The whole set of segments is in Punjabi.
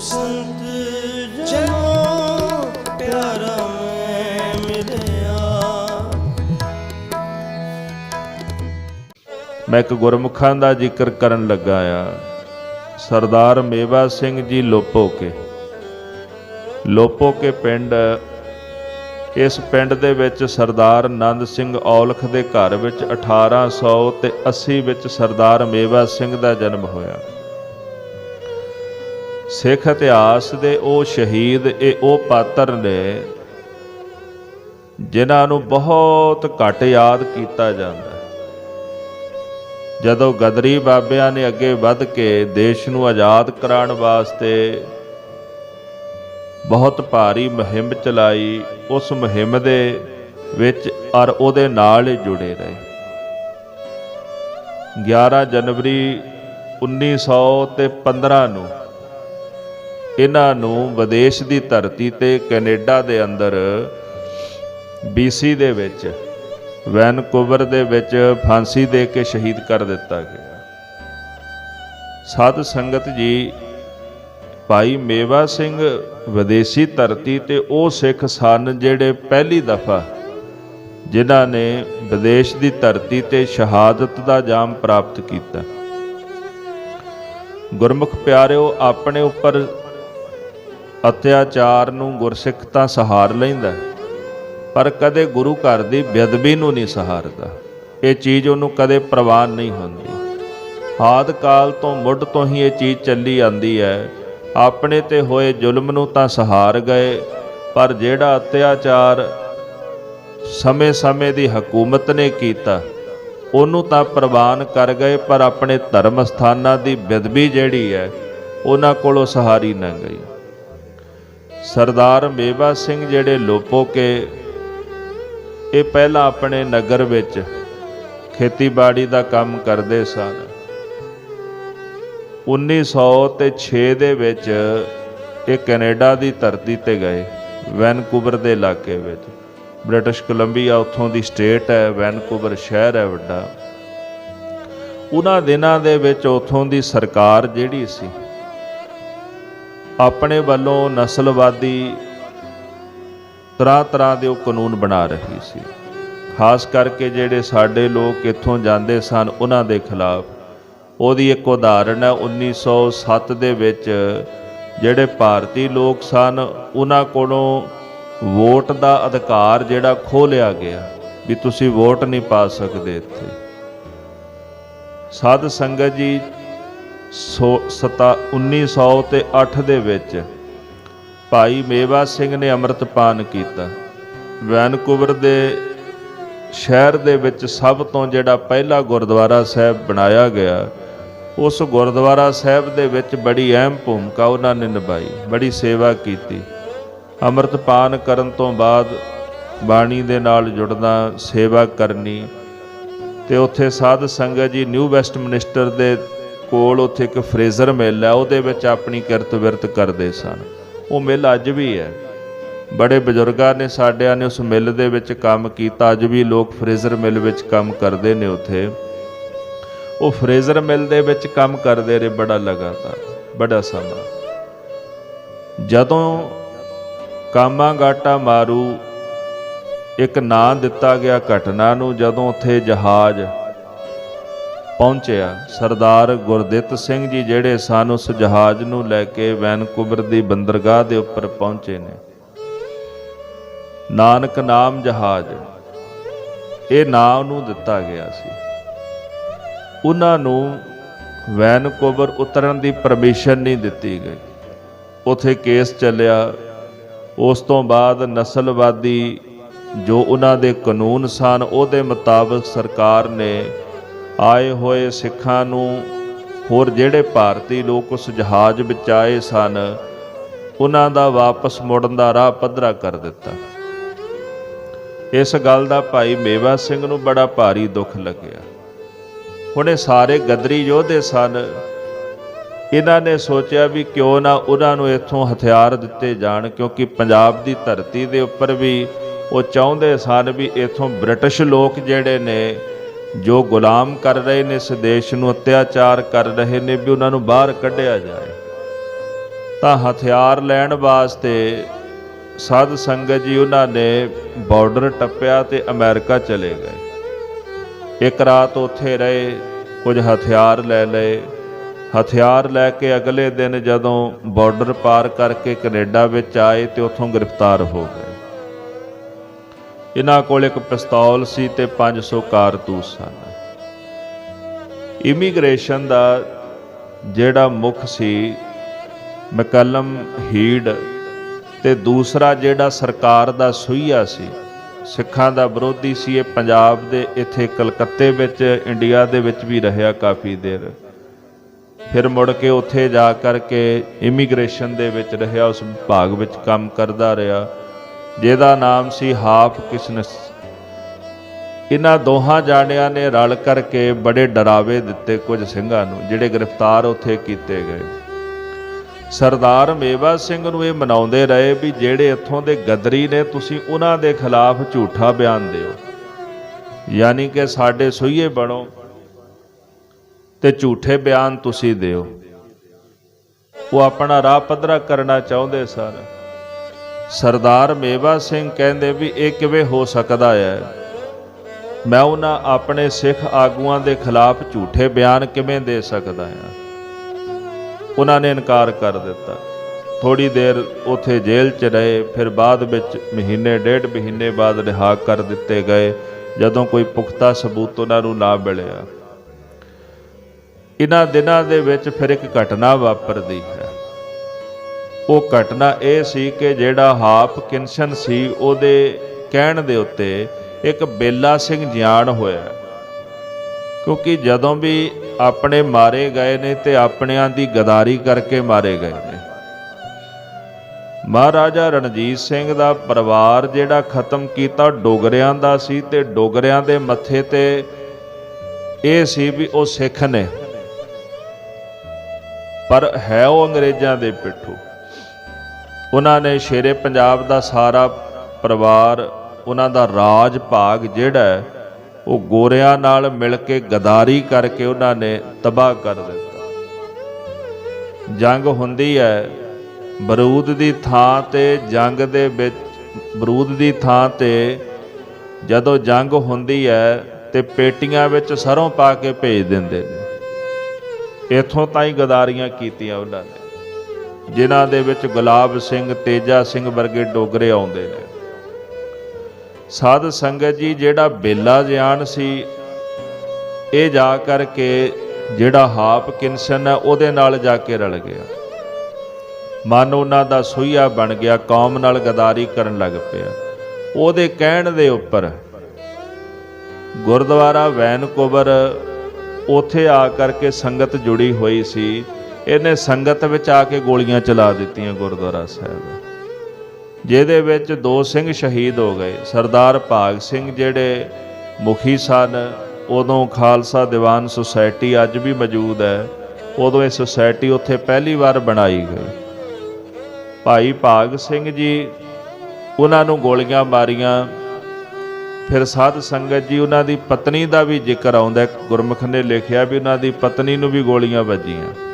ਸੰਤ ਜਨੋ ਪਿਆਰਾ ਮੈਂ ਮਿਲਿਆ ਮੈਂ ਇੱਕ ਗੁਰਮੁਖਾਂ ਦਾ ਜ਼ਿਕਰ ਕਰਨ ਲੱਗਾ ਆ। ਸਰਦਾਰ ਮੇਵਾ ਸਿੰਘ ਜੀ ਲੋਪੋ ਕੇ ਲੋਪੋ ਕੇ ਪਿੰਡ, ਇਸ ਪਿੰਡ ਦੇ ਵਿੱਚ ਸਰਦਾਰ ਆਨੰਦ ਸਿੰਘ ਔਲਖ ਦੇ ਘਰ ਵਿੱਚ 1800 ਤੇ 80 ਵਿੱਚ ਸਰਦਾਰ ਮੇਵਾ ਸਿੰਘ ਦਾ ਜਨਮ ਹੋਇਆ। ਸਿੱਖ ਇਤਿਹਾਸ ਦੇ ਉਹ ਸ਼ਹੀਦ ਇਹ ਉਹ ਪਾਤਰ ਨੇ ਜਿਨ੍ਹਾਂ ਨੂੰ ਬਹੁਤ ਘੱਟ ਯਾਦ ਕੀਤਾ ਜਾਂਦਾ ਜਦੋਂ ਗਦਰੀ ਬਾਬਿਆਂ ਨੇ ਅੱਗੇ ਵੱਧ ਕੇ ਦੇਸ਼ ਨੂੰ ਆਜ਼ਾਦ ਕਰਾਉਣ ਵਾਸਤੇ ਬਹੁਤ ਭਾਰੀ ਮੁਹਿੰਮ ਚਲਾਈ, ਉਸ ਮੁਹਿੰਮ ਦੇ ਵਿੱਚ ਔਰ ਉਹਦੇ ਨਾਲ ਹੀ ਜੁੜੇ ਰਹੇ। 11 ਜਨਵਰੀ 1915 ਨੂੰ ਇਹਨਾਂ ਨੂੰ ਵਿਦੇਸ਼ ਦੀ ਧਰਤੀ ਤੇ ਕੈਨੇਡਾ ਦੇ ਅੰਦਰ BC ਦੇ ਵਿੱਚ, ਵੈਨਕੂਵਰ ਦੇ ਵਿੱਚ ਫਾਂਸੀ ਦੇ ਕੇ ਸ਼ਹੀਦ ਕਰ ਦਿੱਤਾ ਗਿਆ। ਸਾਧ ਸੰਗਤ ਜੀ, ਭਾਈ ਮੇਵਾ ਸਿੰਘ ਵਿਦੇਸ਼ੀ ਧਰਤੀ ਤੇ ਉਹ ਸਿੱਖ ਸਨ ਜਿਹੜੇ ਪਹਿਲੀ ਦਫਾ ਜਿਨ੍ਹਾਂ ਨੇ ਵਿਦੇਸ਼ ਦੀ ਧਰਤੀ ਤੇ ਸ਼ਹਾਦਤ ਦਾ ਜਾਮ ਪ੍ਰਾਪਤ ਕੀਤਾ। ਗੁਰਮੁਖ ਪਿਆਰਿਓ, ਆਪਣੇ ਉੱਪਰ ਅਤਿਆਚਾਰ ਨੂੰ ਗੁਰਸਿੱਖ ਤਾਂ ਸਹਾਰ ਲੈਂਦਾ ਪਰ ਕਦੇ ਗੁਰੂ ਘਰ ਦੀ ਬੇਅਦਬੀ ਨੂੰ ਨਹੀਂ ਸਹਾਰਦਾ। ਇਹ ਚੀਜ਼ ਉਹਨੂੰ ਕਦੇ ਪ੍ਰਵਾਨ ਨਹੀਂ ਹੁੰਦੀ। ਆਦ ਕਾਲ ਤੋਂ ਮੁੱਢ ਤੋਂ ਹੀ ਇਹ ਚੀਜ਼ ਚੱਲੀ ਆਂਦੀ ਹੈ। ਆਪਣੇ ਤੇ ਹੋਏ ਜ਼ੁਲਮ ਨੂੰ ਤਾਂ ਸਹਾਰ ਗਏ, ਪਰ ਜਿਹੜਾ ਅਤਿਆਚਾਰ ਸਮੇਂ-ਸਮੇਂ ਦੀ ਹਕੂਮਤ ਨੇ ਕੀਤਾ, ਉਹਨੂੰ ਤਾਂ ਪ੍ਰਵਾਨ ਕਰ ਗਏ, ਪਰ ਆਪਣੇ ਧਰਮ ਸਥਾਨਾਂ ਦੀ ਬੇਅਦਬੀ ਜਿਹੜੀ ਹੈ, ਉਹਨਾਂ ਕੋਲੋਂ ਸਹਾਰੀ ਨਾ ਗਈ। ਸਰਦਾਰ ਮੇਵਾ ਸਿੰਘ ਜਿਹੜੇ ਲੋਪੋ ਕੇ, ਇਹ ਪਹਿਲਾਂ ਆਪਣੇ ਨਗਰ ਵਿੱਚ ਖੇਤੀਬਾੜੀ ਦਾ ਕੰਮ ਕਰਦੇ ਸਨ। 1906 ਦੇ ਵਿੱਚ ਇਹ ਕੈਨੇਡਾ ਦੀ ਧਰਤੀ ਤੇ ਗਏ, ਵੈਨਕੂਵਰ ਦੇ ਇਲਾਕੇ ਵਿੱਚ। ਬ੍ਰਿਟਿਸ਼ ਕੋਲੰਬੀਆ ਉੱਥੋਂ ਦੀ ਸਟੇਟ ਹੈ, ਵੈਨਕੂਵਰ ਸ਼ਹਿਰ ਹੈ ਵੱਡਾ। ਉਹਨਾਂ ਦਿਨਾਂ ਦੇ ਵਿੱਚ ਉੱਥੋਂ ਦੀ ਸਰਕਾਰ ਜਿਹੜੀ ਸੀ ਆਪਣੇ ਵੱਲੋਂ ਨਸਲਵਾਦੀ ਤਰ੍ਹਾਂ ਤਰ੍ਹਾਂ ਦੇ ਉਹ ਕਾਨੂੰਨ ਬਣਾ ਰਹੀ ਸੀ। ਖਾਸ ਕਰਕੇ ਜਿਹੜੇ ਸਾਡੇ ਲੋਕ ਇੱਥੋਂ ਜਾਂਦੇ ਸਨ, ਉਹਨਾਂ ਦੇ ਖਿਲਾਫ। ਉਹਦੀ ਇੱਕ ਉਦਾਹਰਣ ਹੈ 1907 ਦੇ ਵਿੱਚ ਜਿਹੜੇ ਭਾਰਤੀ ਲੋਕ ਸਨ, ਉਹਨਾਂ ਕੋਲੋਂ ਵੋਟ ਦਾ ਅਧਿਕਾਰ ਜਿਹੜਾ ਖੋਹ ਲਿਆ ਗਿਆ ਵੀ ਤੁਸੀਂ ਵੋਟ ਨਹੀਂ ਪਾ ਸਕਦੇ ਇੱਥੇ। ਸਾਧ ਸੰਗਤ ਜੀ 1900 ਤੇ 8 ਦੇ ਵਿੱਚ ਭਾਈ ਮੇਵਾ ਸਿੰਘ ਨੇ ਅੰਮ੍ਰਿਤਪਾਨ ਕੀਤਾ। ਵੈਨਕੂਵਰ ਦੇ ਸ਼ਹਿਰ ਦੇ ਵਿੱਚ ਸਭ ਤੋਂ ਜਿਹੜਾ ਪਹਿਲਾ ਗੁਰਦੁਆਰਾ ਸਾਹਿਬ ਬਣਾਇਆ ਗਿਆ, ਉਸ ਗੁਰਦੁਆਰਾ ਸਾਹਿਬ ਦੇ ਵਿੱਚ ਬੜੀ ਅਹਿਮ ਭੂਮਿਕਾ ਉਹਨਾਂ ਨੇ ਨਿਭਾਈ, ਬੜੀ ਸੇਵਾ ਕੀਤੀ। ਅੰਮ੍ਰਿਤਪਾਨ ਕਰਨ ਤੋਂ ਬਾਅਦ ਬਾਣੀ ਦੇ ਨਾਲ ਜੁੜਨਾ, ਸੇਵਾ ਕਰਨੀ ਤੇ ਉੱਥੇ ਸਾਧ ਸੰਗਤ ਜੀ ਨਿਊ ਵੈਸਟ ਮਿਨਿਸਟਰ ਦੇ ਕੋਲ ਉੱਥੇ ਇੱਕ ਫਰੇਜ਼ਰ ਮਿਲ ਹੈ, ਉਹਦੇ ਵਿੱਚ ਆਪਣੀ ਕਿਰਤ ਵਿਰਤ ਕਰਦੇ ਸਨ। ਉਹ ਮਿਲ ਅੱਜ ਵੀ ਹੈ। ਬੜੇ ਬਜ਼ੁਰਗਾਂ ਨੇ ਸਾਡਿਆਂ ਨੇ ਉਸ ਮਿਲ ਦੇ ਵਿੱਚ ਕੰਮ ਕੀਤਾ। ਅੱਜ ਵੀ ਲੋਕ ਫਰੇਜ਼ਰ ਮਿਲ ਵਿੱਚ ਕੰਮ ਕਰਦੇ ਨੇ ਉੱਥੇ। ਉਹ ਫਰੇਜ਼ਰ ਮਿਲ ਦੇ ਵਿੱਚ ਕੰਮ ਕਰਦੇ ਰਹੇ ਬੜਾ ਲਗਾਤਾਰ, ਬੜਾ ਸਮਾਂ। ਜਦੋਂ ਕਾਮਾਗਾਟਾ ਮਾਰੂ, ਇੱਕ ਨਾਂ ਦਿੱਤਾ ਗਿਆ ਘਟਨਾ ਨੂੰ, ਜਦੋਂ ਉੱਥੇ ਜਹਾਜ਼ ਪਹੁੰਚਿਆ। ਸਰਦਾਰ ਗੁਰਦਿੱਤ ਸਿੰਘ ਜੀ ਜਿਹੜੇ ਸਨ, ਉਸ ਜਹਾਜ਼ ਨੂੰ ਲੈ ਕੇ ਵੈਨਕੂਵਰ ਦੀ ਬੰਦਰਗਾਹ ਦੇ ਉੱਪਰ ਪਹੁੰਚੇ ਨੇ। ਨਾਨਕ ਨਾਮ ਜਹਾਜ਼, ਇਹ ਨਾਂ ਨੂੰ ਦਿੱਤਾ ਗਿਆ ਸੀ। ਉਹਨਾਂ ਨੂੰ ਵੈਨਕੂਵਰ ਉਤਰਨ ਦੀ ਪਰਮਿਸ਼ਨ ਨਹੀਂ ਦਿੱਤੀ ਗਈ। ਉਥੇ ਕੇਸ ਚੱਲਿਆ। ਉਸ ਤੋਂ ਬਾਅਦ ਨਸਲਵਾਦੀ ਜੋ ਉਹਨਾਂ ਦੇ ਕਾਨੂੰਨ ਸਨ, ਉਹਦੇ ਮੁਤਾਬਕ ਸਰਕਾਰ ਨੇ ਆਏ ਹੋਏ ਸਿੱਖਾਂ ਨੂੰ ਹੋਰ ਜਿਹੜੇ ਭਾਰਤੀ ਲੋਕ ਉਸ ਜਹਾਜ਼ ਵਿੱਚ ਆਏ ਸਨ, ਉਹਨਾਂ ਦਾ ਵਾਪਸ ਮੁੜਨ ਦਾ ਰਾਹ ਪੱਧਰਾ ਕਰ ਦਿੱਤਾ। ਇਸ ਗੱਲ ਦਾ ਭਾਈ ਮੇਵਾ ਸਿੰਘ ਨੂੰ ਬੜਾ ਭਾਰੀ ਦੁੱਖ ਲੱਗਿਆ। ਹੁਣ ਇਹ ਸਾਰੇ ਗਦਰੀ ਯੋਧੇ ਸਨ। ਇਹਨਾਂ ਨੇ ਸੋਚਿਆ ਵੀ ਕਿਉਂ ਨਾ ਉਹਨਾਂ ਨੂੰ ਇੱਥੋਂ ਹਥਿਆਰ ਦਿੱਤੇ ਜਾਣ, ਕਿਉਂਕਿ ਪੰਜਾਬ ਦੀ ਧਰਤੀ ਦੇ ਉੱਪਰ ਵੀ ਉਹ ਚਾਹੁੰਦੇ ਸਨ ਵੀ ਇੱਥੋਂ ਬ੍ਰਿਟਿਸ਼ ਲੋਕ ਜਿਹੜੇ ਨੇ ਜੋ ਗੁਲਾਮ ਕਰ ਰਹੇ ਨੇ, ਇਸ ਦੇਸ਼ ਨੂੰ ਅਤਿਆਚਾਰ ਕਰ ਰਹੇ ਨੇ, ਵੀ ਉਹਨਾਂ ਨੂੰ ਬਾਹਰ ਕੱਢਿਆ ਜਾਏ। ਤਾਂ ਹਥਿਆਰ ਲੈਣ ਵਾਸਤੇ ਸਾਧ ਸੰਗਤ ਜੀ ਉਹਨਾਂ ਨੇ ਬਾਰਡਰ ਟੱਪਿਆ ਤੇ ਅਮਰੀਕਾ ਚਲੇ ਗਏ। ਇੱਕ ਰਾਤ ਉੱਥੇ ਰਹੇ, ਕੁਝ ਹਥਿਆਰ ਲੈ ਲਏ। ਹਥਿਆਰ ਲੈ ਕੇ ਅਗਲੇ ਦਿਨ ਜਦੋਂ ਬਾਰਡਰ ਪਾਰ ਕਰਕੇ ਕੈਨੇਡਾ ਵਿੱਚ ਆਏ ਤੇ ਉੱਥੋਂ ਗ੍ਰਿਫਤਾਰ ਹੋ ਗਏ। ਇਹਨਾਂ ਕੋਲ ਇੱਕ ਪਿਸਤੌਲ ਸੀ ਤੇ 500 ਕਾਰਤੂਸ ਸਨ। ਇਮੀਗ੍ਰੇਸ਼ਨ ਦਾ ਜਿਹੜਾ ਮੁੱਖ ਸੀ ਮਕਲਮ ਹੀਡ ਤੇ ਦੂਸਰਾ ਜਿਹੜਾ ਸਰਕਾਰ ਦਾ ਸੁਈਆ ਸੀ, ਸਿੱਖਾਂ ਦਾ ਵਿਰੋਧੀ ਸੀ, ਇਹ ਪੰਜਾਬ ਦੇ ਇੱਥੇ ਕਲਕੱਤੇ ਵਿੱਚ, ਇੰਡੀਆ ਦੇ ਵਿੱਚ ਵੀ ਰਹਿਆ ਕਾਫੀ ਦੇਰ। ਫਿਰ ਮੁੜ ਕੇ ਉੱਥੇ ਜਾ ਕਰਕੇ ਇਮੀਗ੍ਰੇਸ਼ਨ ਦੇ ਵਿੱਚ ਰਹਿਆ, ਉਸ ਵਿਭਾਗ ਵਿੱਚ ਕੰਮ ਕਰਦਾ ਰਿਹਾ। ਜਿਹਦਾ ਨਾਮ ਸੀ ਹਾਫ ਕਿਸਨਸ। ਇਹਨਾਂ ਦੋਹਾਂ ਜਾਣਿਆਂ ਨੇ ਰਲ ਕਰਕੇ ਬੜੇ ਡਰਾਵੇ ਦਿੱਤੇ ਕੁਝ ਸਿੰਘਾਂ ਨੂੰ, ਜਿਹੜੇ ਗ੍ਰਿਫਤਾਰ ਉੱਥੇ ਕੀਤੇ ਗਏ। ਸਰਦਾਰ ਮੇਵਾ ਸਿੰਘ ਨੂੰ ਇਹ ਮਨਾਉਂਦੇ ਰਹੇ ਵੀ ਜਿਹੜੇ ਇੱਥੋਂ ਦੇ ਗਦਰੀ ਨੇ, ਤੁਸੀਂ ਉਹਨਾਂ ਦੇ ਖਿਲਾਫ ਝੂਠਾ ਬਿਆਨ ਦਿਓ। ਯਾਨੀ ਕਿ ਸਾਡੇ ਸੋਈਏ ਬਣੋ ਤੇ ਝੂਠੇ ਬਿਆਨ ਤੁਸੀਂ ਦਿਓ। ਉਹ ਆਪਣਾ ਰਾਹ ਪੱਧਰਾ ਕਰਨਾ ਚਾਹੁੰਦੇ ਸਨ। ਸਰਦਾਰ ਮੇਵਾ ਸਿੰਘ ਕਹਿੰਦੇ ਵੀ ਇਹ ਕਿਵੇਂ ਹੋ ਸਕਦਾ ਹੈ? ਮੈਂ ਉਹਨਾਂ ਆਪਣੇ ਸਿੱਖ ਆਗੂਆਂ ਦੇ ਖਿਲਾਫ ਝੂਠੇ ਬਿਆਨ ਕਿਵੇਂ ਦੇ ਸਕਦਾ ਹਾਂ? ਉਹਨਾਂ ਨੇ ਇਨਕਾਰ ਕਰ ਦਿੱਤਾ। ਥੋੜੀ ਦੇਰ ਉੱਥੇ ਜੇਲ੍ਹ 'ਚ ਰਹੇ, ਫਿਰ ਬਾਅਦ ਵਿੱਚ ਮਹੀਨੇ, ਡੇਢ ਮਹੀਨੇ ਬਾਅਦ ਰਿਹਾ ਕਰ ਦਿੱਤੇ ਗਏ, ਜਦੋਂ ਕੋਈ ਪੁਖਤਾ ਸਬੂਤ ਉਹਨਾਂ ਨੂੰ ਨਾ ਮਿਲਿਆ। ਇਹਨਾਂ ਦਿਨਾਂ ਦੇ ਵਿੱਚ ਫਿਰ ਇੱਕ ਘਟਨਾ ਵਾਪਰਦੀ ਹੈ। ਉਹ ਘਟਨਾ ਇਹ ਸੀ ਕਿ ਜਿਹੜਾ ਹਾਫ ਕਿੰਸ਼ਨ ਸੀ, ਉਹਦੇ ਕਹਿਣ ਦੇ ਉੱਤੇ ਇੱਕ ਬੇਲਾ ਸਿੰਘ ਜਿਆਣ ਹੋਇਆ। ਕਿਉਂਕਿ ਜਦੋਂ ਵੀ ਆਪਣੇ ਮਾਰੇ ਗਏ ਨੇ ਤੇ ਆਪਣਿਆਂ ਦੀ ਗਦਾਰੀ ਕਰਕੇ ਮਾਰੇ ਗਏ ਨੇ। ਮਹਾਰਾਜਾ ਰਣਜੀਤ ਸਿੰਘ ਦਾ ਪਰਿਵਾਰ ਜਿਹੜਾ ਖਤਮ ਕੀਤਾ ਡੋਗਰਿਆਂ ਦਾ ਸੀ ਤੇ ਡੋਗਰਿਆਂ ਦੇ ਮੱਥੇ ਤੇ ਇਹ ਸੀ ਵੀ ਉਹ ਸਿੱਖ ਨੇ। ਪਰ ਹੈ ਉਹ ਅੰਗਰੇਜ਼ਾਂ ਦੇ ਪਿੱਠੂ। ਉਹਨਾਂ ਨੇ ਸ਼ੇਰੇ ਪੰਜਾਬ ਦਾ ਸਾਰਾ ਪਰਿਵਾਰ, ਉਹਨਾਂ ਦਾ ਰਾਜ ਭਾਗ ਜਿਹੜਾ ਉਹ ਗੋਰਿਆਂ ਨਾਲ ਮਿਲ ਕੇ ਗਦਾਰੀ ਕਰਕੇ ਉਹਨਾਂ ਨੇ ਤਬਾਹ ਕਰ ਦਿੱਤਾ। ਜੰਗ ਹੁੰਦੀ ਹੈ, ਬਰੂਦ ਦੀ ਥਾਂ ਤੇ ਜੰਗ ਦੇ ਵਿੱਚ, ਬਰੂਦ ਦੀ ਥਾਂ ਤੇ ਜਦੋਂ ਜੰਗ ਹੁੰਦੀ ਹੈ ਤੇ ਪੇਟੀਆਂ ਵਿੱਚ ਸਰੋਂ ਪਾ ਕੇ ਭੇਜ ਦਿੰਦੇ ਨੇ। ਇਥੋਂ ਤਾਈਂ ਗਦਾਰੀਆਂ ਕੀਤੀਆਂ ਉਹਨਾਂ ਨੇ। ਜਿਨ੍ਹਾਂ ਦੇ ਵਿੱਚ ਗੁਲਾਬ ਸਿੰਘ, ਤੇਜਾ ਸਿੰਘ ਵਰਗੇ ਡੋਗਰੇ ਆਉਂਦੇ ਨੇ। ਸਾਧ ਸੰਗਤ ਜੀ, ਜਿਹੜਾ ਬੇਲਾ ਜਿਆਨ ਸੀ, ਇਹ ਜਾ ਕਰਕੇ ਜਿਹੜਾ ਹਾਪ ਕਿੰਸ਼ਨ ਹੈ ਉਹਦੇ ਨਾਲ ਜਾ ਕੇ ਰਲ ਗਿਆ। ਮਨ ਉਹਨਾਂ ਦਾ ਸੁਈਆ ਬਣ ਗਿਆ, ਕੌਮ ਨਾਲ ਗਦਾਰੀ ਕਰਨ ਲੱਗ ਪਿਆ। ਉਹਦੇ ਕਹਿਣ ਦੇ ਉੱਪਰ ਗੁਰਦੁਆਰਾ ਵੈਨਕੂਵਰ ਉਥੇ ਆ ਕਰਕੇ ਸੰਗਤ ਜੁੜੀ ਹੋਈ ਸੀ। ਇਹਨੇ ਸੰਗਤ ਵਿੱਚ ਆ ਕੇ ਗੋਲੀਆਂ ਚਲਾ ਦਿੱਤੀਆਂ ਗੁਰਦੁਆਰਾ ਸਾਹਿਬ। ਜਿਹਦੇ ਵਿੱਚ ਦੋ ਸਿੰਘ ਸ਼ਹੀਦ ਹੋ ਗਏ। ਸਰਦਾਰ ਭਾਗ ਸਿੰਘ ਜਿਹੜੇ ਮੁਖੀ ਸਨ, ਉਦੋਂ ਖਾਲਸਾ ਦੀਵਾਨ ਸੁਸਾਇਟੀ ਅੱਜ ਵੀ ਮੌਜੂਦ ਹੈ। ਉਦੋਂ ਇਹ ਸੁਸਾਇਟੀ ਉੱਥੇ ਪਹਿਲੀ ਵਾਰ ਬਣਾਈ ਗਈ। ਭਾਈ ਭਾਗ ਸਿੰਘ ਜੀ, ਉਹਨਾਂ ਨੂੰ ਗੋਲੀਆਂ ਮਾਰੀਆਂ। ਫਿਰ ਸਾਧ ਸੰਗਤ ਜੀ, ਉਹਨਾਂ ਦੀ ਪਤਨੀ ਦਾ ਵੀ ਜ਼ਿਕਰ ਆਉਂਦਾ। ਗੁਰਮੁਖ ਨੇ ਲਿਖਿਆ ਵੀ ਉਹਨਾਂ ਦੀ ਪਤਨੀ ਨੂੰ ਵੀ ਗੋਲੀਆਂ ਵੱਜੀਆਂ।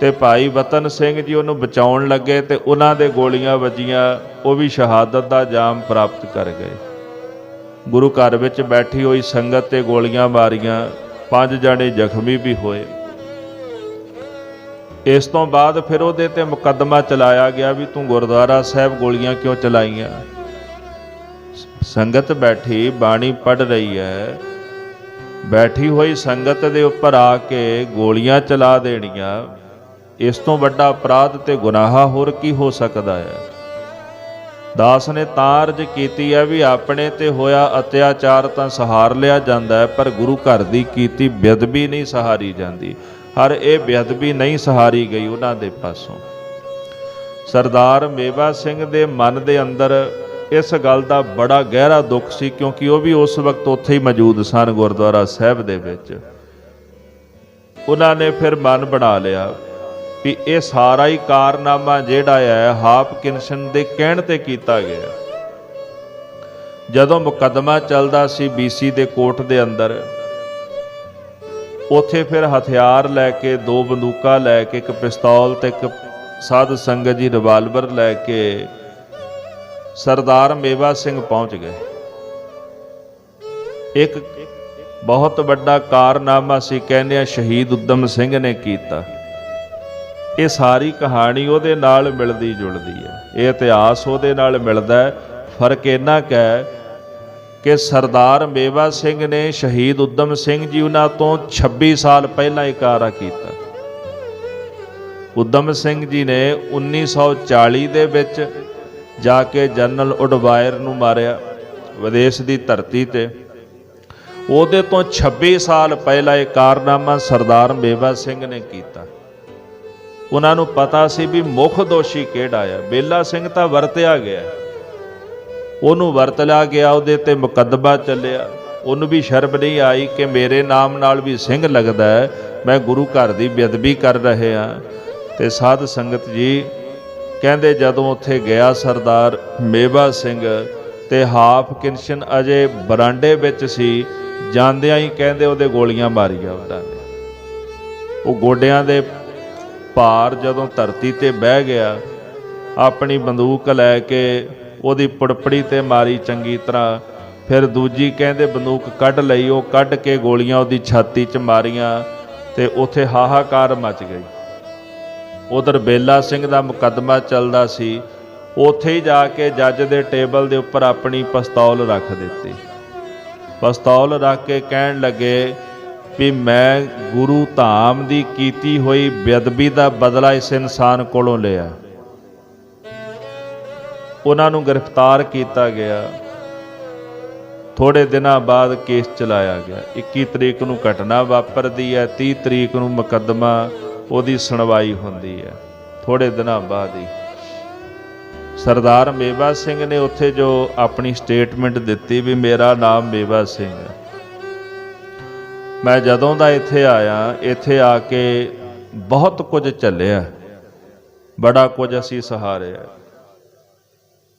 ਤੇ ਭਾਈ ਵਤਨ ਸਿੰਘ ਜੀ ਉਹਨੂੰ ਬਚਾਉਣ ਲੱਗੇ ਤੇ ਉਹਨਾਂ ਦੇ ਗੋਲੀਆਂ ਵੱਜੀਆਂ, ਉਹ ਵੀ ਸ਼ਹਾਦਤ ਦਾ ਜਾਮ ਪ੍ਰਾਪਤ ਕਰ ਗਏ। ਗੁਰੂ ਘਰ ਵਿੱਚ ਬੈਠੀ ਹੋਈ ਸੰਗਤ ਤੇ ਗੋਲੀਆਂ ਮਾਰੀਆਂ, ਪੰਜ ਜਣੇ ਜ਼ਖਮੀ ਵੀ ਹੋਏ। ਇਸ ਤੋਂ ਬਾਅਦ ਫਿਰ ਉਹਦੇ ਤੇ ਮੁਕੱਦਮਾ ਚਲਾਇਆ ਗਿਆ ਵੀ ਤੂੰ ਗੁਰਦੁਆਰਾ ਸਾਹਿਬ ਗੋਲੀਆਂ ਕਿਉਂ ਚਲਾਈਆਂ? ਸੰਗਤ ਬੈਠੀ, ਬਾਣੀ ਪੜ ਰਹੀ ਹੈ। ਬੈਠੀ ਹੋਈ ਸੰਗਤ ਦੇ ਉੱਪਰ ਆ ਕੇ ਗੋਲੀਆਂ ਚਲਾ ਦੇਣੀਆਂ। ਇਸ ਤੋਂ ਵੱਡਾ ਅਪਰਾਧ ਤੇ ਗੁਨਾਹ ਹੋਰ ਕੀ ਹੋ ਸਕਦਾ ਹੈ? ਦਾਸ ਨੇ ਤਾਂ ਅਰਜ ਕੀਤੀ ਹੈ ਵੀ ਆਪਣੇ ਤੇ ਹੋਇਆ ਅਤਿਆਚਾਰ ਤਾਂ ਸਹਾਰ ਲਿਆ ਜਾਂਦਾ ਹੈ, ਪਰ ਗੁਰੂ ਘਰ ਦੀ ਕੀਤੀ ਬੇਅਦਬੀ ਨਹੀਂ ਸਹਾਰੀ ਜਾਂਦੀ। ਹਰ ਇਹ ਬੇਅਦਬੀ ਨਹੀਂ ਸਹਾਰੀ ਗਈ ਉਹਨਾਂ ਦੇ ਪਾਸੋਂ। ਸਰਦਾਰ ਮੇਵਾ ਸਿੰਘ ਦੇ ਮਨ ਦੇ ਅੰਦਰ ਇਸ ਗੱਲ ਦਾ ਬੜਾ ਗਹਿਰਾ ਦੁੱਖ ਸੀ, ਕਿਉਂਕਿ ਉਹ ਵੀ ਉਸ ਵਕਤ ਉੱਥੇ ਹੀ ਮੌਜੂਦ ਸਨ ਗੁਰਦੁਆਰਾ ਸਾਹਿਬ ਦੇ ਵਿੱਚ। ਉਹਨਾਂ ਨੇ ਫਿਰ ਮਨ ਬਣਾ ਲਿਆ। ਵੀ ਇਹ ਸਾਰਾ ਹੀ ਕਾਰਨਾਮਾ ਜਿਹੜਾ ਹੈ ਹਾਪਕਿਨਸਨ ਦੇ ਕਹਿਣ ਤੇ ਕੀਤਾ ਗਿਆ। ਜਦੋਂ ਮੁਕੱਦਮਾ ਚੱਲਦਾ ਸੀ ਬੀਸੀ ਦੇ ਕੋਰਟ ਦੇ ਅੰਦਰ, ਉੱਥੇ ਫਿਰ ਹਥਿਆਰ ਲੈ ਕੇ, ਦੋ ਬੰਦੂਕਾਂ ਲੈ ਕੇ, ਇੱਕ ਪਿਸਤੌਲ ਤੇ ਇੱਕ ਸਾਧ ਸੰਗਤ ਜੀ ਰਿਵਾਲਵਰ ਲੈ ਕੇ ਸਰਦਾਰ ਮੇਵਾ ਸਿੰਘ ਪਹੁੰਚ ਗਏ। ਇੱਕ ਬਹੁਤ ਵੱਡਾ ਕਾਰਨਾਮਾ ਸੀ, ਕਹਿੰਦੇ ਆ ਸ਼ਹੀਦ ਉਦਮ ਸਿੰਘ ਨੇ ਕੀਤਾ। ਇਹ ਸਾਰੀ ਕਹਾਣੀ ਉਹਦੇ ਨਾਲ ਮਿਲਦੀ ਜੁਲਦੀ ਹੈ। ਇਹ ਇਤਿਹਾਸ ਉਹਦੇ ਨਾਲ ਮਿਲਦਾ ਹੈ। ਫ਼ਰਕ ਇੰਨਾ ਕੁ ਕਿ ਸਰਦਾਰ ਮੇਵਾ ਸਿੰਘ ਨੇ ਸ਼ਹੀਦ ਉਦਮ ਸਿੰਘ ਜੀ ਉਹਨਾਂ ਤੋਂ 26 ਸਾਲ ਪਹਿਲਾਂ ਇਕਾਰਾ ਕੀਤਾ। ਉਦਮ ਸਿੰਘ ਜੀ ਨੇ 1940 ਦੇ ਵਿੱਚ ਜਾ ਕੇ ਜਨਰਲ ਉਡਵਾਇਰ ਨੂੰ ਮਾਰਿਆ ਵਿਦੇਸ਼ ਦੀ ਧਰਤੀ ਤੇ। ਉਹਦੇ ਤੋਂ 26 ਸਾਲ ਪਹਿਲਾਂ ਇਹ ਕਾਰਨਾਮਾ ਸਰਦਾਰ ਮੇਵਾ ਸਿੰਘ ਨੇ ਕੀਤਾ। ਉਹਨਾਂ ਨੂੰ ਪਤਾ ਸੀ ਵੀ ਮੁੱਖ ਦੋਸ਼ੀ ਕਿਹੜਾ ਆ। ਬੇਲਾ ਸਿੰਘ ਤਾਂ ਵਰਤਿਆ ਗਿਆ। ਉਹਨੂੰ ਵਰਤ ਲਿਆ ਗਿਆ, ਉਹਦੇ ਤੇ ਮੁਕੱਦਮਾ ਚੱਲਿਆ। ਉਹਨੂੰ ਵੀ ਸ਼ਰਮ ਨਹੀਂ ਆਈ ਕਿ ਮੇਰੇ ਨਾਮ ਨਾਲ ਵੀ ਸਿੰਘ ਲੱਗਦਾ ਮੈਂ ਗੁਰੂ ਘਰ ਦੀ ਬੇਅਦਬੀ ਕਰ ਰਹੇ ਆ ਤੇ ਸਾਧ ਸੰਗਤ ਜੀ ਕਹਿੰਦੇ ਜਦੋਂ ਉੱਥੇ ਗਿਆ ਸਰਦਾਰ ਮੇਵਾ ਸਿੰਘ, ਤੇ ਹਾਫ ਕਿਨਸ਼ਨ ਅਜੇ ਬਰਾਂਡੇ ਵਿੱਚ ਸੀ, ਜਾਂਦਿਆਂ ਹੀ ਕਹਿੰਦੇ ਉਹਦੇ ਗੋਲੀਆਂ ਮਾਰੀਆਂ ਉਹਨਾਂ ਨੇ। ਉਹ ਗੋਡਿਆਂ ਦੇ ਭਾਰ ਜਦੋਂ ਧਰਤੀ ਤੇ ਬਹਿ ਗਿਆ, ਆਪਣੀ ਬੰਦੂਕ ਲੈ ਕੇ ਉਹਦੀ ਪੁੜਪੜੀ ਤੇ ਮਾਰੀ ਚੰਗੀ ਤਰ੍ਹਾਂ। ਫਿਰ ਦੂਜੀ ਕਹਿੰਦੇ, ਬੰਦੂਕ ਕੱਢ ਲਈ। ਉਹ ਕੱਢ ਕੇ ਗੋਲੀਆਂ ਉਹਦੀ ਛਾਤੀ 'ਚ ਮਾਰੀਆਂ ਤੇ ਉੱਥੇ ਹਾਹਾਕਾਰ ਮਚ ਗਈ। ਉਧਰ ਬੇਲਾ ਸਿੰਘ ਦਾ ਮੁਕੱਦਮਾ ਚੱਲਦਾ ਸੀ। ਉੱਥੇ ਹੀ ਜਾ ਕੇ ਜੱਜ ਦੇ ਟੇਬਲ ਦੇ ਉੱਪਰ ਆਪਣੀ ਪਿਸਤੌਲ ਰੱਖ ਦਿੱਤੀ। ਪਿਸਤੌਲ ਰੱਖ ਕੇ ਕਹਿਣ ਲੱਗੇ ਵੀ ਮੈਂ ਗੁਰੂ ਧਾਮ ਦੀ ਕੀਤੀ ਹੋਈ ਬੇਅਦਬੀ ਦਾ ਬਦਲਾ ਇਸ ਇਨਸਾਨ ਕੋਲੋਂ ਲਿਆ। ਉਹਨਾਂ ਨੂੰ ਗ੍ਰਿਫਤਾਰ ਕੀਤਾ ਗਿਆ। ਥੋੜੇ ਦਿਨਾਂ ਬਾਅਦ ਕੇਸ ਚਲਾਇਆ ਗਿਆ। 21 ਤਰੀਕ ਨੂੰ ਘਟਨਾ ਵਾਪਰਦੀ ਹੈ 30 ਤਰੀਕ ਨੂੰ ਮੁਕੱਦਮਾ, ਉਹਦੀ ਸੁਣਵਾਈ ਹੁੰਦੀ ਹੈ। ਥੋੜੇ ਦਿਨਾਂ ਬਾਅਦ ਹੀ। ਸਰਦਾਰ ਮੇਵਾ ਸਿੰਘ ਨੇ ਉੱਥੇ ਜੋ ਆਪਣੀ ਸਟੇਟਮੈਂਟ ਦਿੱਤੀ ਵੀ ਮੇਰਾ ਨਾਮ ਮੇਵਾ ਸਿੰਘ ਹੈ। ਮੈਂ ਜਦੋਂ ਦਾ ਇੱਥੇ ਆਇਆ, ਇੱਥੇ ਆ ਕੇ ਬਹੁਤ ਕੁਝ ਚੱਲਿਆ। ਬੜਾ ਕੁਝ ਅਸੀਂ ਸਹਾਰਿਆ।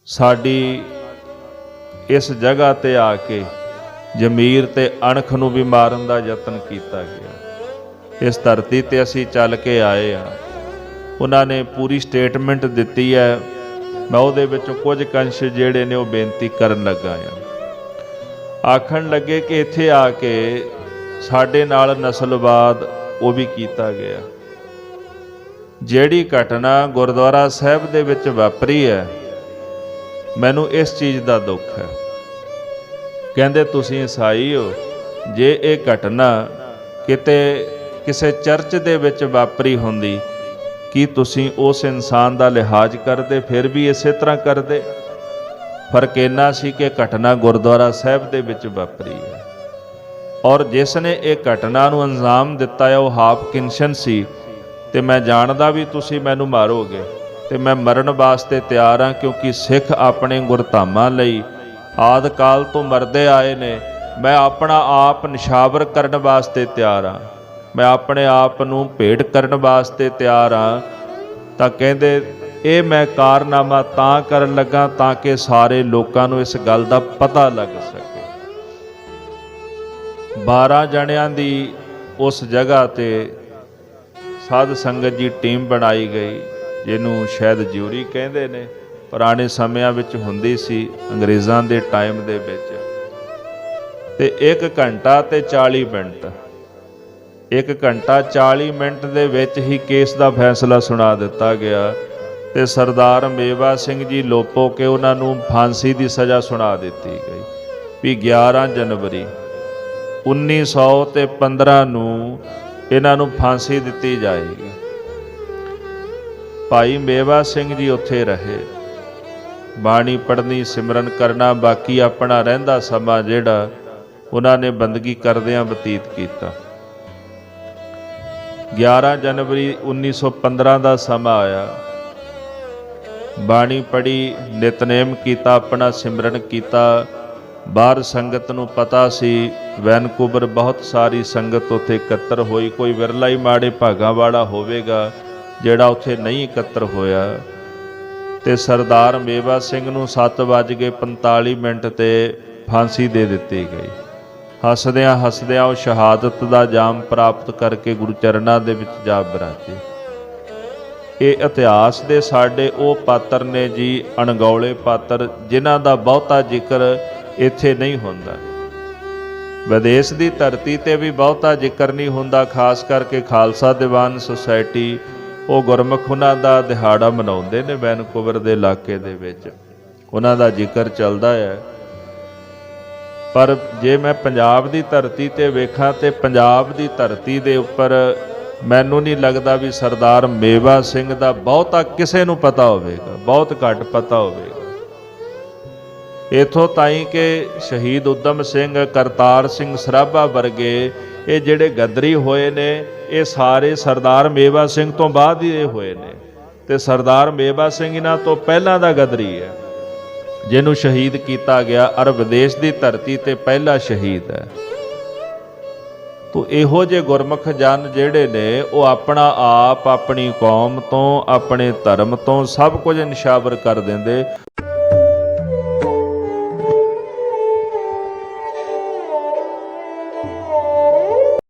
ਸਾਡੀ ਇਸ ਜਗ੍ਹਾ ਤੇ ਆ ਕੇ ਜ਼ਮੀਰ ਤੇ ਅਣਖ ਨੂੰ ਵੀ ਮਾਰਨ ਦਾ ਯਤਨ ਕੀਤਾ ਗਿਆ। ਇਸ ਧਰਤੀ ਤੇ ਅਸੀਂ ਚੱਲ ਕੇ ਆਏ ਆ ਉਹਨਾਂ ਨੇ ਪੂਰੀ ਸਟੇਟਮੈਂਟ ਦਿੱਤੀ ਹੈ। ਮੈਂ ਉਹਦੇ ਵਿੱਚੋਂ ਕੁਝ ਕੰਸ਼ ਜਿਹੜੇ ਨੇ ਉਹ ਬੇਨਤੀ ਕਰਨ ਲੱਗਾ ਆ ਆਖਣ ਲੱਗੇ ਕਿ ਇੱਥੇ ਆ ਕੇ ਸਾਡੇ ਨਾਲ ਨਸਲਵਾਦ ਉਹ ਵੀ ਕੀਤਾ ਗਿਆ। ਜਿਹੜੀ ਘਟਨਾ ਗੁਰਦੁਆਰਾ ਸਾਹਿਬ ਦੇ ਵਿੱਚ ਵਾਪਰੀ ਹੈ, ਮੈਨੂੰ ਇਸ ਚੀਜ਼ ਦਾ ਦੁੱਖ ਹੈ। ਕਹਿੰਦੇ, ਤੁਸੀਂ ਈਸਾਈ ਹੋ। ਜੇ ਇਹ ਘਟਨਾ ਕਿਤੇ ਕਿਸੇ ਚਰਚ ਦੇ ਵਿੱਚ ਵਾਪਰੀ ਹੁੰਦੀ, ਕੀ ਤੁਸੀਂ ਉਸ ਇਨਸਾਨ ਦਾ ਲਿਹਾਜ਼ ਕਰਦੇ, ਫਿਰ ਵੀ ਇਸੇ ਤਰ੍ਹਾਂ ਕਰਦੇ? ਫ਼ਰਕ ਇੰਨਾ ਸੀ ਕਿ ਘਟਨਾ ਗੁਰਦੁਆਰਾ ਸਾਹਿਬ ਦੇ ਵਿੱਚ ਵਾਪਰੀ ਹੈ। ਔਰ ਜਿਸ ਨੇ ਇਹ ਘਟਨਾ ਨੂੰ ਅੰਜਾਮ ਦਿੱਤਾ ਹੈ, ਉਹ ਹਾਫ ਕਿਨਸ਼ਨ ਸੀ। ਤੇ ਮੈਂ ਜਾਣਦਾ ਵੀ ਤੁਸੀਂ ਮੈਨੂੰ ਮਾਰੋਗੇ। ਤੇ ਮੈਂ ਮਰਨ ਵਾਸਤੇ ਤਿਆਰ ਹਾਂ, ਕਿਉਂਕਿ ਸਿੱਖ ਆਪਣੇ ਗੁਰਧਾਮਾਂ ਲਈ ਆਦ ਕਾਲ ਤੋਂ ਮਰਦੇ ਆਏ ਨੇ। ਮੈਂ ਆਪਣਾ ਆਪ ਨਿਸ਼ਾਵਰ ਕਰਨ ਵਾਸਤੇ ਤਿਆਰ ਹਾਂ। ਮੈਂ ਆਪਣੇ ਆਪ ਨੂੰ ਭੇਟ ਕਰਨ ਵਾਸਤੇ ਤਿਆਰ ਹਾਂ। ਤਾਂ ਕਹਿੰਦੇ, ਇਹ ਮੈਂ ਕਾਰਨਾਮਾ ਤਾਂ ਕਰਨ ਲੱਗਾ ਤਾਂ ਕਿ ਸਾਰੇ ਲੋਕਾਂ ਨੂੰ ਇਸ ਗੱਲ ਦਾ ਪਤਾ ਲੱਗ ਸਕੇ। 12 ਜਣਿਆਂ ਦੀ ਉਸ ਜਗ੍ਹਾ ਤੇ ਸਾਧ ਸੰਗਤ ਜੀ ਟੀਮ ਬਣਾਈ ਗਈ, ਜਿਹਨੂੰ ਸ਼ਾਇਦ ਜਿਊਰੀ ਕਹਿੰਦੇ ਨੇ, ਪੁਰਾਣੇ ਸਮਿਆਂ ਵਿੱਚ ਹੁੰਦੀ ਸੀ ਅੰਗਰੇਜ਼ਾਂ ਦੇ ਟਾਈਮ ਦੇ ਵਿੱਚ। ਤੇ 1 ਘੰਟਾ ਤੇ 40 ਮਿੰਟ। 1 ਘੰਟਾ 40 ਮਿੰਟ ਦੇ ਵਿੱਚ ਹੀ ਕੇਸ ਦਾ ਫੈਸਲਾ ਸੁਣਾ ਦਿੱਤਾ ਗਿਆ ਤੇ ਸਰਦਾਰ ਮੇਵਾ ਸਿੰਘ ਜੀ ਲੋਪੋ ਕੇ ਉਹਨਾਂ ਨੂੰ ਫਾਂਸੀ ਦੀ ਸਜ਼ਾ ਸੁਣਾ ਦਿੱਤੀ ਗਈ ਵੀ 11 ਜਨਵਰੀ 1900 ਤੇ 15 ਨੂੰ ਇਹਨਾਂ ਨੂੰ ਫਾਂਸੀ ਦਿੱਤੀ ਜਾਏਗੀ। ਭਾਈ ਮੇਵਾ ਸਿੰਘ ਜੀ ਉੱਥੇ ਰਹੇ। ਬਾਣੀ ਪੜ੍ਹਨੀ, ਸਿਮਰਨ ਕਰਨਾ, ਬਾਕੀ ਆਪਣਾ ਰਹਿੰਦਾ ਸਮਾਂ ਜਿਹੜਾ ਉਹਨਾਂ ਨੇ ਬੰਦਗੀ ਕਰਦਿਆਂ ਬਤੀਤ ਕੀਤਾ। 11 ਜਨਵਰੀ 1915 ਦਾ ਸਮਾਂ ਆਇਆ। ਬਾਣੀ ਪੜ੍ਹੀ, ਨਿਤਨੇਮ ਕੀਤਾ, ਆਪਣਾ ਸਿਮਰਨ ਕੀਤਾ। ਬਾਹਰ ਸੰਗਤ ਨੂੰ ਪਤਾ ਸੀ ਵੈਨਕੂਵਰ ਬਹੁਤ ਸਾਰੀ ਸੰਗਤ ਉੱਥੇ ਇਕੱਤਰ ਹੋਈ। ਕੋਈ ਵਿਰਲਾ ਹੀ ਮਾੜੇ ਭਾਗਾਂ ਵਾਲਾ ਹੋਵੇਗਾ, ਜਿਹੜਾ ਉੱਥੇ ਨਹੀਂ ਇਕੱਤਰ ਹੋਇਆ। ਤੇ ਸਰਦਾਰ ਮੇਵਾ ਸਿੰਘ ਨੂੰ 7:45 ਮਿੰਟ ਤੇ ਫਾਂਸੀ ਦੇ ਦਿੱਤੀ ਗਈ। ਹੱਸਦਿਆਂ ਹੱਸਦਿਆਂ ਉਹ ਸ਼ਹਾਦਤ ਦਾ ਜਾਮ ਪ੍ਰਾਪਤ ਕਰਕੇ ਗੁਰੂ ਚਰਨਾਂ ਦੇ ਵਿੱਚ ਜਾ ਬਰਾਜੇ। ਇਹ ਇਤਿਹਾਸ ਦੇ ਸਾਡੇ ਉਹ ਪਾਤਰ ਨੇ ਜੀ, ਅਣਗੌਲੇ ਪਾਤਰ, ਜਿਨ੍ਹਾਂ ਦਾ ਬਹੁਤਾ ਜ਼ਿਕਰ ਇੱਥੇ ਨਹੀਂ ਹੁੰਦਾ। ਵਿਦੇਸ਼ ਦੀ ਧਰਤੀ ਤੇ ਵੀ ਬਹੁਤਾ ਜ਼ਿਕਰ ਨਹੀਂ ਹੁੰਦਾ, ਖਾਸ ਕਰਕੇ ਖਾਲਸਾ ਦੀਵਾਨ ਸੁਸਾਇਟੀ, ਉਹ ਗੁਰਮੁਖ ਉਹਨਾਂ ਦਾ ਦਿਹਾੜਾ ਮਨਾਉਂਦੇ ਨੇ ਵੈਨਕੂਵਰ ਦੇ ਇਲਾਕੇ ਦੇ ਵਿੱਚ। ਉਹਨਾਂ ਦਾ ਜ਼ਿਕਰ ਚੱਲਦਾ ਹੈ। ਪਰ ਜੇ ਮੈਂ ਪੰਜਾਬ ਦੀ ਧਰਤੀ ਤੇ ਵੇਖਾਂ ਤੇ ਪੰਜਾਬ ਦੀ ਧਰਤੀ ਦੇ ਉੱਪਰ ਮੈਨੂੰ ਨਹੀਂ ਲੱਗਦਾ ਵੀ ਸਰਦਾਰ ਮੇਵਾ ਸਿੰਘ ਦਾ ਬਹੁਤਾ ਕਿਸੇ ਨੂੰ ਪਤਾ ਹੋਵੇਗਾ, ਬਹੁਤ ਘੱਟ ਪਤਾ ਹੋਵੇਗਾ। ਇਥੋਂ ਤਾਈਂ ਕਿ ਸ਼ਹੀਦ ਉਦਮ ਸਿੰਘ, ਕਰਤਾਰ ਸਿੰਘ ਸਰਾਭਾ ਵਰਗੇ ਇਹ ਜਿਹੜੇ ਗਦਰੀ ਹੋਏ ਨੇ, ਇਹ ਸਾਰੇ ਸਰਦਾਰ ਮੇਵਾ ਸਿੰਘ ਤੋਂ ਬਾਅਦ ਹੀ ਇਹ ਹੋਏ ਨੇ। ਤੇ ਸਰਦਾਰ ਮੇਵਾ ਸਿੰਘ ਇਹਨਾਂ ਤੋਂ ਪਹਿਲਾਂ ਦਾ ਗਦਰੀ ਹੈ, ਜਿਹਨੂੰ ਸ਼ਹੀਦ ਕੀਤਾ ਗਿਆ ਅਰਬ ਦੇਸ਼ ਦੀ ਧਰਤੀ ਤੇ ਪਹਿਲਾ ਸ਼ਹੀਦ ਹੈ। ਤੋ ਇਹੋ ਜਿਹੇ ਗੁਰਮੁਖ ਜਨ ਜਿਹੜੇ ਨੇ, ਉਹ ਆਪਣਾ ਆਪ, ਆਪਣੀ ਕੌਮ ਤੋਂ, ਆਪਣੇ ਧਰਮ ਤੋਂ ਸਭ ਕੁਝ ਨਿਸ਼ਾਵਰ ਕਰ ਦਿੰਦੇ।